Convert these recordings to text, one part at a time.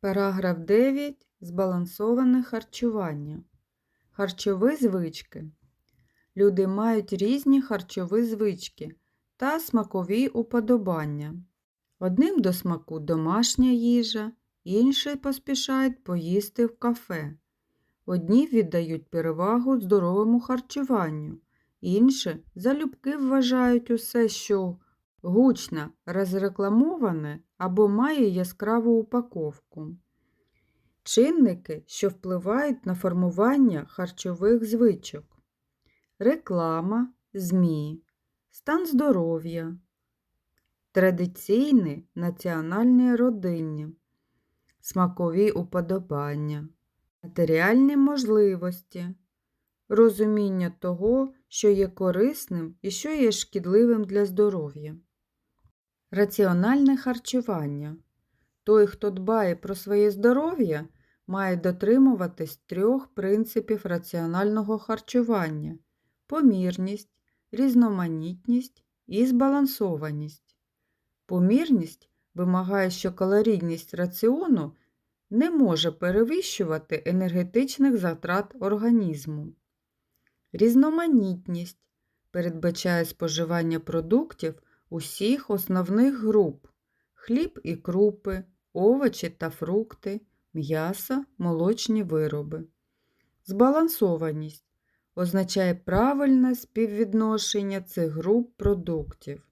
Параграф 9. Збалансоване харчування. Харчові звички. Люди мають різні харчові звички та смакові уподобання. Одним до смаку домашня їжа, інші поспішають поїсти в кафе. Одні віддають перевагу здоровому харчуванню, інші залюбки вважають усе, що гучно розрекламоване або має яскраву упаковку. Чинники, що впливають на формування харчових звичок. Реклама, ЗМІ, стан здоров'я, традиційне національне родинні, смакові уподобання, матеріальні можливості, розуміння того, що є корисним і що є шкідливим для здоров'я. Раціональне харчування. Той, хто дбає про своє здоров'я, має дотримуватись трьох принципів раціонального харчування помірність, різноманітність і збалансованість. Помірність вимагає, що калорійність раціону не може перевищувати енергетичних затрат організму. Різноманітність передбачає споживання продуктів усіх основних груп хліб і крупи, овочі та фрукти, м'ясо, молочні вироби. Збалансованість означає правильне співвідношення цих груп продуктів.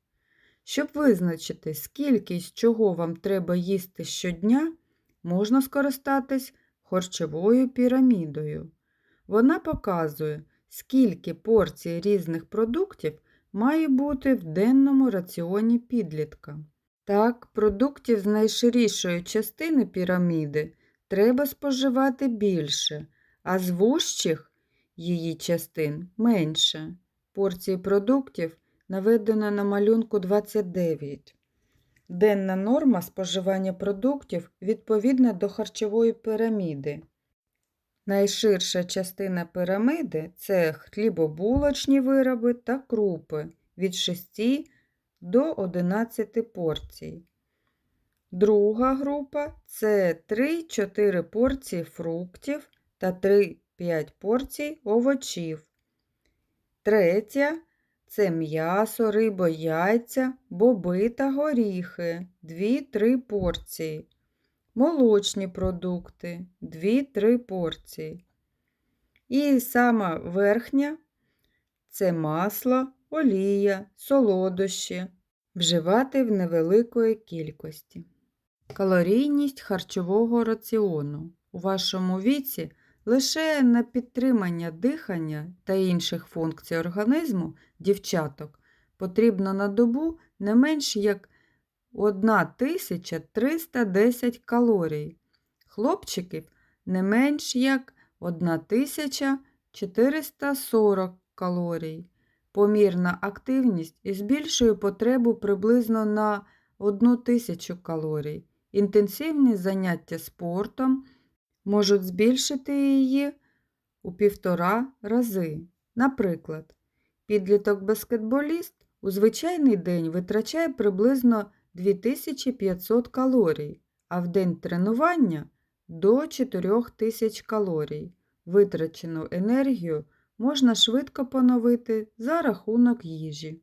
Щоб визначити, скільки з чого вам треба їсти щодня, можна скористатись харчовою пірамідою. Вона показує, скільки порцій різних продуктів має бути в денному раціоні підлітка. Так, продуктів з найширішої частини піраміди треба споживати більше, а з вужчих її частин менше. Порції продуктів наведено на малюнку 29. Денна норма споживання продуктів відповідна до харчової піраміди. Найширша частина пірамиди це хлібобулочні вироби та крупи від 6 до 11 порцій. Друга група це 3-4 порції фруктів та 3-5 порцій овочів. Третя це м'ясо, риба, яйця, боби та горіхи 2-3 порції. Молочні продукти 2-3 порції. І сама верхня це масло, олія, солодощі, вживати в невеликої кількості. Калорійність харчового раціону. У вашому віці лише на підтримання дихання та інших функцій організму дівчаток потрібно на добу не менш як 1310 калорій, хлопчиків не менш як 1440 калорій. Помірна активність збільшує потребу приблизно на 1000 калорій. Інтенсивні заняття спортом можуть збільшити її у півтора рази. Наприклад, підліток-баскетболіст у звичайний день витрачає приблизно 2500 калорій, а в день тренування до 4000 калорій. Витрачену енергію можна швидко поновити за рахунок їжі.